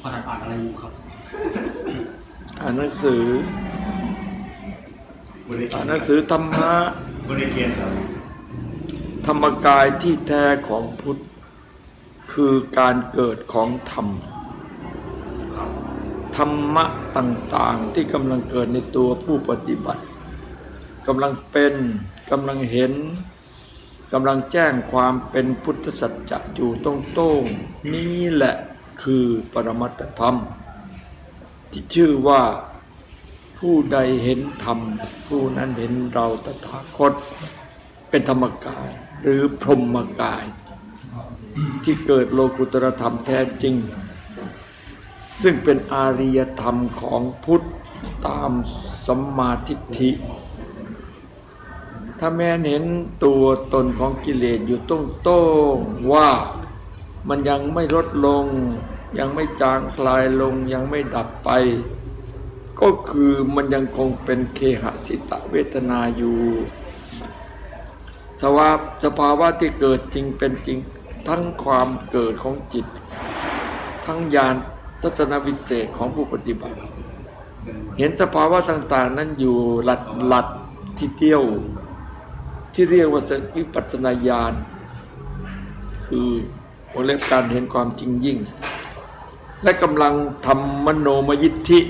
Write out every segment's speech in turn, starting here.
พออ่านอ่านอะไรอยู่ครับอ่านหนังสือ บริอ่านหนังสือธรรมะ บริเกียนครับธรรมกายที่แท้ของพุทธ คือการเกิดของธรรม ธรรมะต่างๆที่กำลังเกิดในตัวผู้ปฏิบัติกำลังเป็นกำลังเห็น กำลังแจ้งความเป็นพุทธสัจจะอยู่ตรงโต้งๆนี่แหละคือปรมัตธรรม ที่ชื่อว่าผู้ใดเห็นธรรม ผู้นั้นเห็นเราตถาคต เป็นธรรมกายหรือพรหมกาย ที่เกิดโลกุตรธรรมแท้จริง ซึ่งเป็นอาริยธรรมของพุทธตามสัมมาทิฏฐิ ถ้าแม้เห็นตัวตนของกิเลสอยู่ต้งโต้งๆว่ามันยังไม่ลดลง ยังไม่จางคลายลงยังไม่ดับไป ก็คือมันยังคงเป็นเคหสิตะเวทนาอยู่สภาวะสภาวะที่เกิดจริงเป็นจริงทั้งความเกิดของจิต ทั้งญาณทัศนวิเศษของผู้ปฏิบัติ เห็นสภาวะต่างๆ นั้นอยู่หลัดหลัดที่เดียว ที่เรียกว่าวิปัสสนาญาณคือวงเล็บการเห็นความจริงยิ่ง และกำลังทำมโนมยิทธิ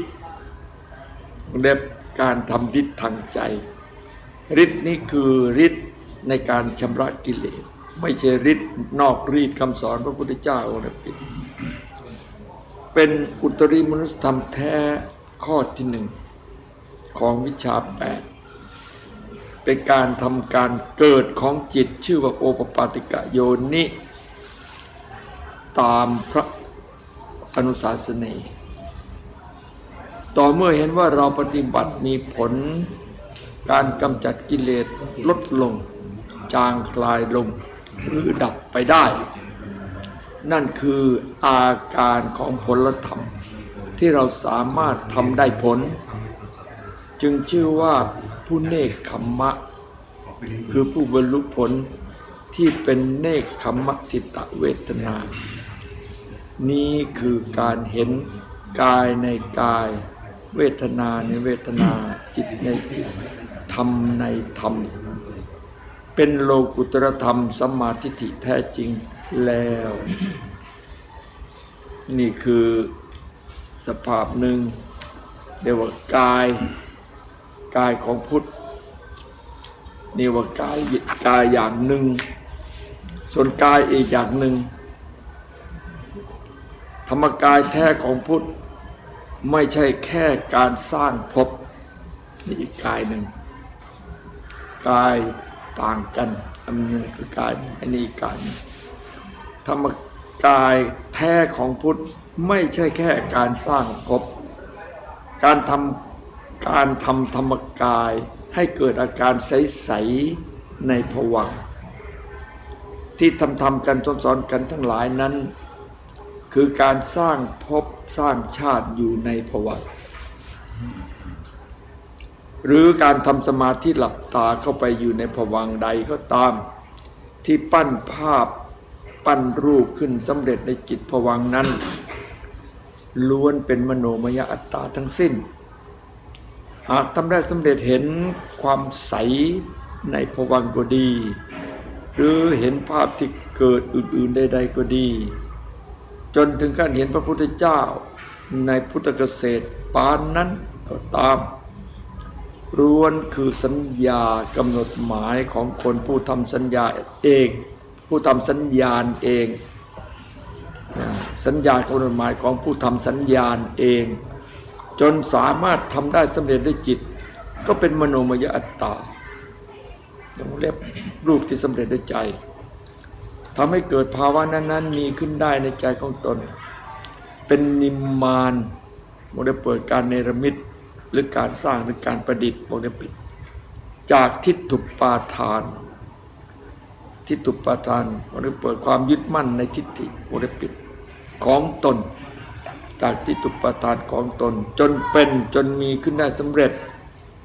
วงเล็บการทำฤทธิ์ทางใจฤทธิ์นี้คือฤทธิ์ในการชำระกิเลส ไม่ใช่ฤทธิ์นอกรีดคำสอนพระพุทธเจ้าองค์นั้นปิดเป็นอุตริมนุสธรรมแท้ข้อที่หนึ่งของวิชาแปด เป็นการทำการเกิดของจิตชื่อว่าโอปปาติกะโยนิ ตามพระอนุสาสนีต่อเมื่อเห็นว่าเราปฏิบัติมีผลการกำจัดกิเลสลดลง จางคลายลงหรือดับไปได้ นั่นคืออาการของผลธรรม ที่เราสามารถทำได้ผล จึงชื่อว่า ผู้เนกขมมะ คือผู้บรรลุผลที่เป็นเนกขมมะสิตเวทนา นี้คือการเห็นกายในกาย เวทนาในเวทนาจิตในจิตธรรมในธรรม เป็นโลกุตรธรรมสมมาทิฏฐิแท้จริงแล้ว นี่คือสภาพหนึ่งเรียกว่ากาย กายของพุทธนี่ว่ากายกายอย่างหนึ่ง ส่วนกายอีกอย่างหนึ่ง ธรรมกายแท้ของพุทธไม่ใช่แค่การสร้างภพนี่อีกกายหนึ่ง กายต่างกันอันนึงคือกายอันนี้อีกกายธรรมกายแท้ของพุทธไม่ใช่แค่การสร้างภพการทำ การทำธรรมกายให้เกิดอาการใส ๆ ในภวังที่ทำทำกันสอนๆกันทั้งหลายนั้น คือการสร้างภพสร้างชาติอยู่ในภวังหรือการทำสมาธิหลับตาเข้าไปอยู่ในภวังใดก็ตาม ที่ปั้นภาพปั้นรูปขึ้นสำเร็จในจิตภวังนั้น ล้วนเป็นมโนมยอัตตาทั้งสิ้น หากทำได้สำเร็จเห็นความใสในภวังก็ดี หรือเห็นภาพที่เกิดอื่นๆใดๆก็ดี จนถึงขั้นเห็นพระพุทธเจ้าในพุทธเกษตรปานนั้นก็ตามล้วนคือสัญญากำหนดหมายของคนผู้ทำสัญญาเอง ผู้ทำสัญญาณเอง สัญญากำหนดหมายของผู้ทำสัญญาณเอง จนสามารถทำได้สำเร็จด้วยจิต ก็เป็นมโนมยอัตตาอย่างเรียกรูปที่สำเร็จด้วยใจทำให้เกิดภาวะนั้นๆ มีขึ้นได้ในใจของตน เป็นนิมมานโมได้เปิดการเนรมิตหรือการสร้างหรือการประดิษฐ์โมได้ปิด จากทิฏฐุปาทาน ทิฏฐุปาทานโมได้เปิดความยึดมั่นในทิฏฐิโมได้ปิดของตน จากทิฏฐุปทานของตน จนเป็นจนมีขึ้นได้สำเร็จ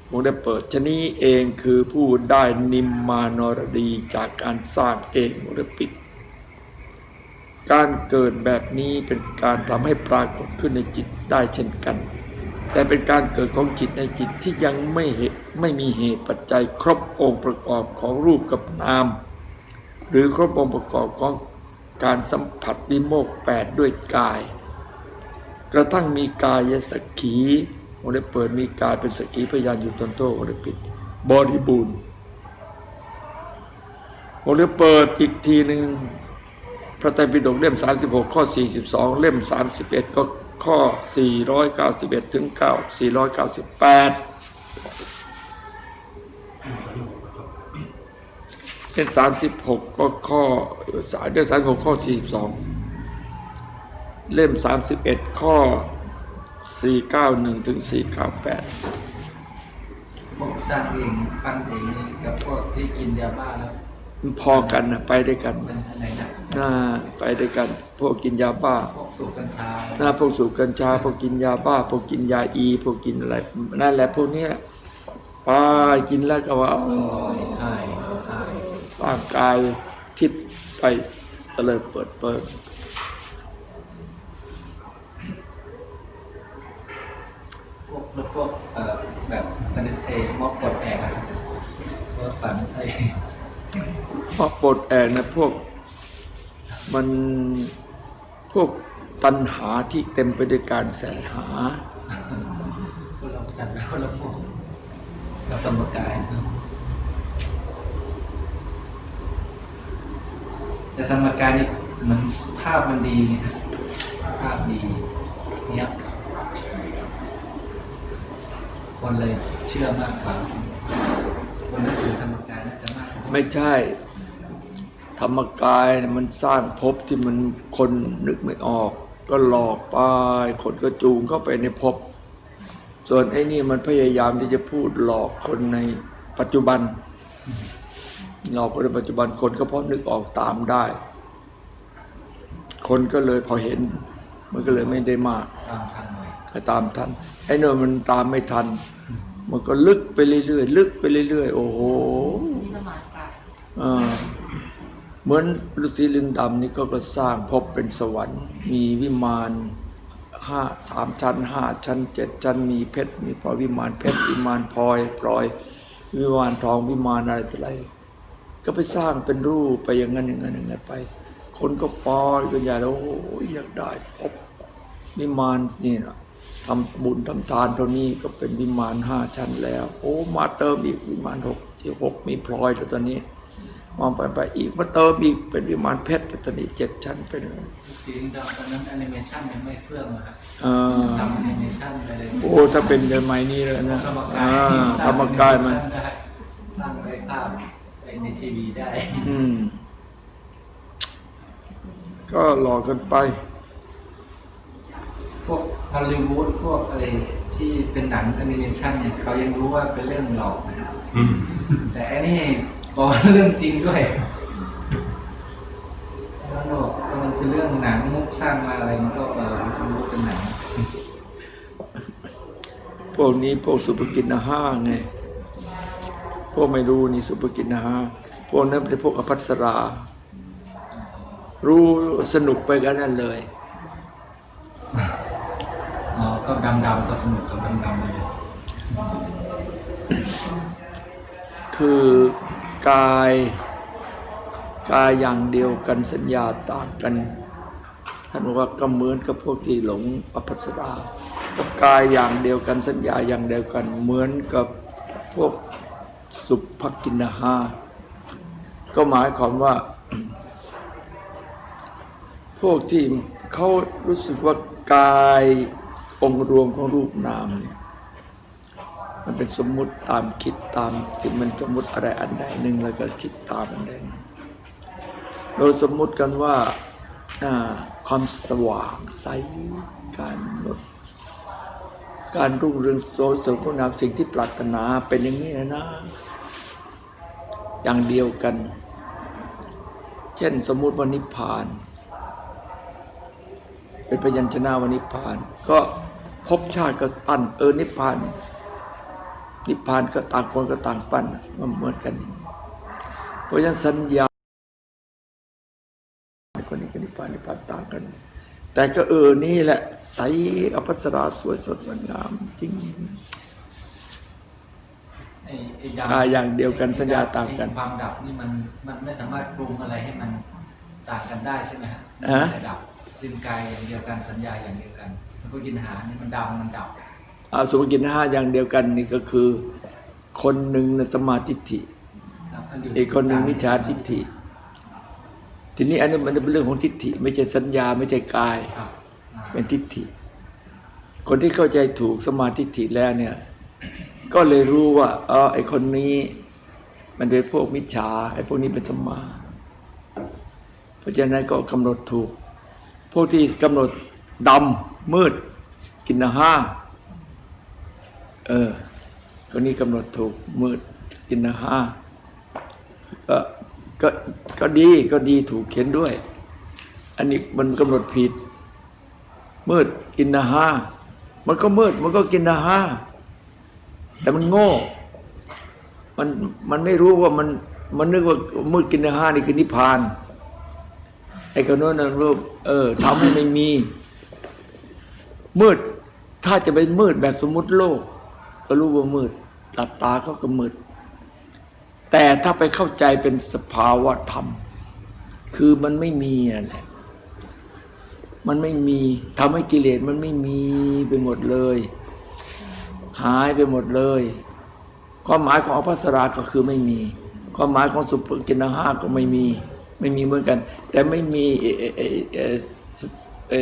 โมได้เปิดชนี้เองคือผู้ได้นิมมานรดีจากการสร้างเองโมได้ปิด การเกิดแบบนี้เป็นการทำให้ปรากฏขึ้นในจิตได้เช่นกัน แต่เป็นการเกิดของจิตในจิตที่ยังไม่เหตุไม่มีเหตุปัจจัยครบองค์ประกอบของรูปกับนาม หรือครบองค์ประกอบของการสัมผัสวิโมกแปดด้วยกาย ระทั่งมีกายสักขีโอได้เปิดมีกายเป็นสักขีพยานอยู่ตนโตโอได้ปิด บริบูรณ์โอได้เปิดอีกทีหนึ่งพระไตรปิฎกเล่ม 36 ข้อ 42 เล่ม 31 ก็ข้อ 491 ถึง 9 498เล่ม36 ก็ข้อสายเล่ม36 ข้อ 42 เล่ม 31 ข้อ 491 ถึง 498 พวกสร้างเองปั้นเองนี่กับพวกที่กินยาบ้าแล้วมันพอกันนะไปด้วยกันนะอะไรนะน่าไปด้วยกัน พวกกินยาบ้า พวกสูบกัญชาหน้าพวกสูบกัญชา พวกกินยาบ้า พวกกินยาอี พวกกินอะไรนั่นแหละพวกเนี้ยไปกินแล้วก็ว่าหายหายสร้างกายทิพย์ไปเตลิดเปิดเปิด พวกแล้วพวกเอ่อแบบมันเอมอกกดแอกอะพวกฝันไอ้ เพราะปลดแอกนะพวกมันพวกตัณหาที่เต็มไปด้วยการแสหาพวกเราจัดแล้วเราพวกเรากรรมกายเนอะแต่สมการนี่มันภาพมันดีไงครับภาพดีเนี่ยคนเลยเชื่อมากกว่าคนนั้นถือสมการน่าจะมากกว่าไม่ใช่ ธรรมกายเนี่ยมันสร้างภพที่มันคนนึกไม่ออก ก็หลอกไปคนก็จูงเข้าไปในภพส่วนไอ้นี่มันพยายามที่จะพูดหลอกคนในปัจจุบัน หลอกคนในปัจจุบันคนก็พอนึกออกตามได้ คนก็เลยพอเห็น มันก็เลยไม่ได้มากตามทันหน่อยให้ตามทันไอ้โน่นมันตามไม่ทัน มันก็ลึกไปเรื่อยๆลึกไปเรื่อยๆโอ้โหนี่ประมาณกายอ่า เหมือนฤาษีลิงดำนี่ก็ก็สร้างภพเป็นสวรรค์ มีวิมานห้าสามชั้นห้าชั้นเจ็ดชั้นมีเพชร มีพลอยวิมานเพชรวิมานพลอยพลอย วิมานทองวิมานอะไรต่ออะไร ก็ไปสร้างเป็นรูปไปอย่างนั้นอย่างนั้นอย่างนั้นไป คนก็ปอยกันใหญ่แล้วโอ้ยอยากได้พบวิมานนี่นะทำบุญทำทานเท่านี้ก็เป็นวิมานห้าชั้นแล้ว โอ้มาเติมอีกวิมานหกที่หกมีพลอยแล้วตอนนี้ มองไปไปอีกมาเติมอีกเป็นวิมานเพชรแล้วตอนนี้เจ็ดชั้นเป็นสีดำตอนนั้นแอนิเมชันยังไม่เฟื่องอะครับอ่าทำแอนิเมชันไปเลยโอ้ถ้าเป็นเดือนไม้นี้แล้วนะธรรมกาอ่ายธรรมกายมันสร้างได้ภาพในทีวีได้อืมก็หลอกกันไป พวกฮอลลีวูดพวกอะไรที่เป็นหนังแอนิเมชันเนี่ยเขายังรู้ว่าเป็นเรื่องหลอกนะครับแต่อันนี้ บอกว่าเรื่องจริงด้วยแล้วบอกว่ามันเป็นเรื่องหนังมุกสร้างมาอะไรมันก็เออรู้เป็นหนังพวกนี้พวกสุภกินห้าไง พวกไม่รู้นี่สุภกินห้าพวกนั้นเป็นพวกอภัสรา รู้สนุกไปกันนั่นเลยอ๋อก็ดำดำๆก็สนุกกับดำดำๆเลยคือ กาย กายอย่างเดียวกันสัญญาต่างกัน ท่านบอกว่าก็เหมือนกับพวกที่หลงอภัสรากับกายอย่างเดียวกันสัญญาอย่างเดียวกัน เหมือนกับพวกสุภกินหาก็หมายความว่า พวกที่เขารู้สึกว่ากายองค์รวมของรูปนามเนี่ย มันเป็นสมมุติตามคิดตามสิ่งมันสมมุติอะไรอันใดหนึ่งแล้วก็คิดตามอันใดนึ่งโดยสมมุติกันว่าความสว่างใสการลดการรุ่งเรืองโสสมคุณงามสิ่งที่ปรารถนาเป็นอย่างนี้นะนะ อย่างเดียวกัน เช่นสมมุติว่านิพพานเป็นพยัญชนะว่านิพพาน ก็ภพชาติก็ปั้นเออนิพพาน นิพพานก็ต่างคนก็ต่างปั้นมันเหมือนกัน เพราะฉะนั้นสัญญาคนนี้ก็นิพพานนิพพานต่างกัน แต่ก็เออนี่แหละ ใสอภัสราสวยสดงดงามจริงไอ้ไอ้อ่าอย่างเดียวกันสัญญาต่างกันไอ้ความดับนี่มันมันไม่สามารถปรุงอะไรให้มันต่างกันได้ใช่ไหมฮะฮะแต่ดับสิ้นกายอย่างเดียวกันสัญญาอย่างเดียวกันสัพกินหานี่มันดับมันดับ อาสุภกินห้าอย่างเดียวกันนี่ก็คือ คนหนึ่งนะสมาธิฏฐิครับอัยู่อีกคนหนึ่งมิจฉาทิฏฐิ ทีนี้อันนี้มันเป็นเรื่องของทิฏฐิ ไม่ใช่สัญญาไม่ใช่กายครับอ่าเป็นทิฏฐิ คนที่เข้าใจถูกสมาธิฏฐิแล้วเนี่ย ก็เลยรู้ว่าเออไอคนนี้ มันเป็นพวกมิจฉาไอพวกนี้เป็นสมมาเพราะฉะนั้นก็กำหนดถูก พวกที่กำหนดดำมืดกินอาห้า เออคนนี้กำหนดถูกมืดกินอาห้าก็ก็ก็ดีก็ดีถูกเขียนด้วย อันนี้มันกำหนดผิด มืดกินอาห้ามันก็มืดมันก็กินอาห้าแต่มันโง่ มันมันไม่รู้ว่ามันมันนึกว่ามืดกินอาห้านี่คือนิพพานไอ้คนโน้นนะรูปเออทำให้ไม่มี มืดถ้าจะไปมืดแบบสมมติโลก ก็รู้ว่ามืดหลับตาเขาก็มืด แต่ถ้าไปเข้าใจเป็นสภาวะธรรม คือมันไม่มีอะแหละมันไม่มีทำให้กิเลสมันไม่มีไปหมดเลย หายไปหมดเลยความหมายของอภัสราก็คือไม่มี ความหมายของสุปกินห้าก็ไม่มี ไม่มีเหมือนกัน แต่ไม่มีอเอเอเอสุเอ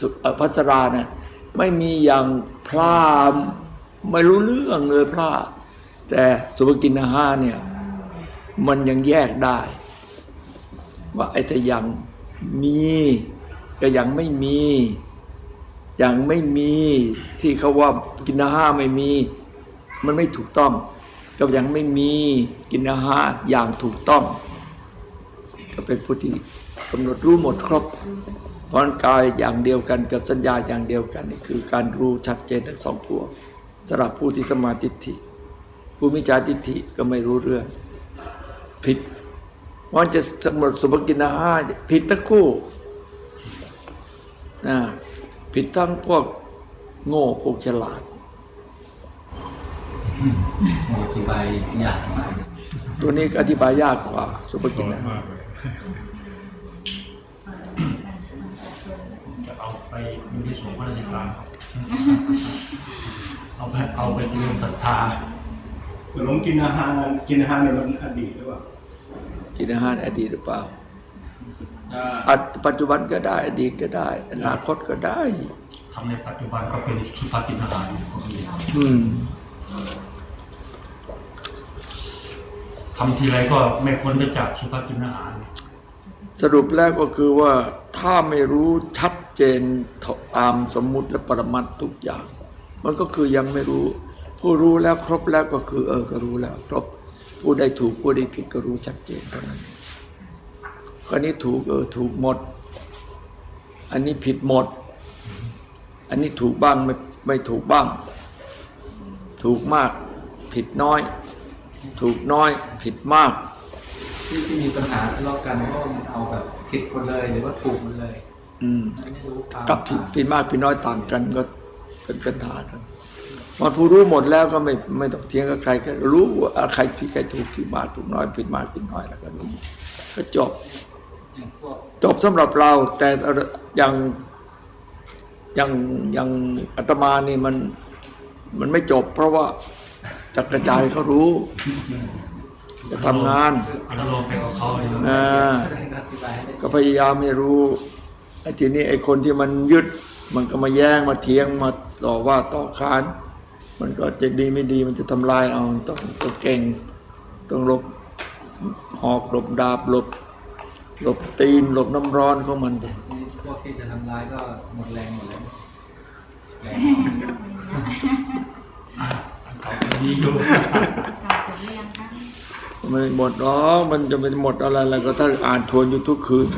สุอภัสรานะไม่มีอย่างพราม ไม่รู้เรื่องเลยพระแต่สุปกินห้าเนี่ย มันยังแยกได้ ว่าไอ้ถ้ายังมีก็ยังไม่มียังไม่มีที่เขาว่ากินอาหารไม่มี มันไม่ถูกต้องก็ยังไม่มีกินอาหารอย่างถูกต้อง ก็เป็นผู้ที่กำหนดรู้หมดครบเพราะกายอย่างเดียวกันกับสัญญาอย่างเดียวกันนี่คือการรู้ชัดเจนทั้งสองพวก สำหรับผู้ที่สมาธิฏฐิผู้มิจฉาทิฏฐิก็ไม่รู้เรื่อง ผิดมันจะสมดสมกินอาหารผิดทั้งคู่นะผิดทั้งพวกโง่พวกฉลาดอธิบายยากตัวนี้ก็อธิบายยากกว่า สุภกินอาหาจะเอาไปอยู่ที่สวนพระราชกลางครับ เอาไปเอาไปเจริญศรัทธาตกลงกินอาหารกินอาหารเนี่ยมันอดีตหรือเปล่ากินอาหารอดีตหรือเปล่าถ้าอัดปัจจุบันก็ได้ อดีตก็ได้ อนาคตก็ได้ทำในปัจจุบันก็เป็นสุภาษิตอาหารก็มีอืมทำทีไรก็ไม่พ้นไปจากสุภาษิตอาหาร สรุปแล้วก็คือว่าถ้าไม่รู้ชัดเจนตามสมมุติและปรมัตถ์ทุกอย่าง มันก็คือยังไม่รู้ ผู้รู้แล้วครบแล้วก็คือเออก็รู้แล้ว ครบผู้ใดถูกผู้ใดผิดก็รู้ชัดเจนเท่านั้นอันนี้ถูกเออถูกหมด อันนี้ผิดหมด อันนี้ถูกบ้างไม่ไม่ถูกบ้าง ถูกมากผิดน้อย ถูกน้อยผิดมาก ที่ที่มีปัญหาทะเลาะกันเพราะว่ามันเอาแบบผิดหมดเลยหรือว่าถูกหมดเลย อืมไม่รู้ความกับผิดผิดมากผิดน้อยต่างกันก็ เป็นปัญหากันมันผู้รู้หมดแล้วก็ไม่ไม่ต้องเถียงกับใครก็รู้ว่าใครผิดใครถูกผิดมากถูกน้อยผิดมากผิดน้อยแล้วก็รู้ก็จบอย่างพวกจบสำหรับเราแต่อย่างอย่างอย่างอาตมานี่มันมันไม่จบ เพราะว่าจะกระจายเขารู้ จะทำงานอันนั้นลงไปกับเขาเลยนะอ่าอธิบายให้ได้ก็พยายามให้รู้ไอ้ทีนี้ไอ้คนที่มันยึด มันก็มาแย้งมาเถียงมาต่อว่าต่อขาน มันก็จะดีไม่ดีมันจะทำลายเอาต้องต้องเก่ง ต้องหลบหอกหลบดาบหลบหลบตีนหลบน้ำร้อนของมันดินี่พวกที่จะทำร้ายก็หมดแรงหมดแล้วแรงเขาไปดีอยู่กล่าวจบหรือยังคะมันหมดหรอกมันจะไม่หมดอะไรแล้วก็ถ้าอ่านทวนอยู่ทุกคืน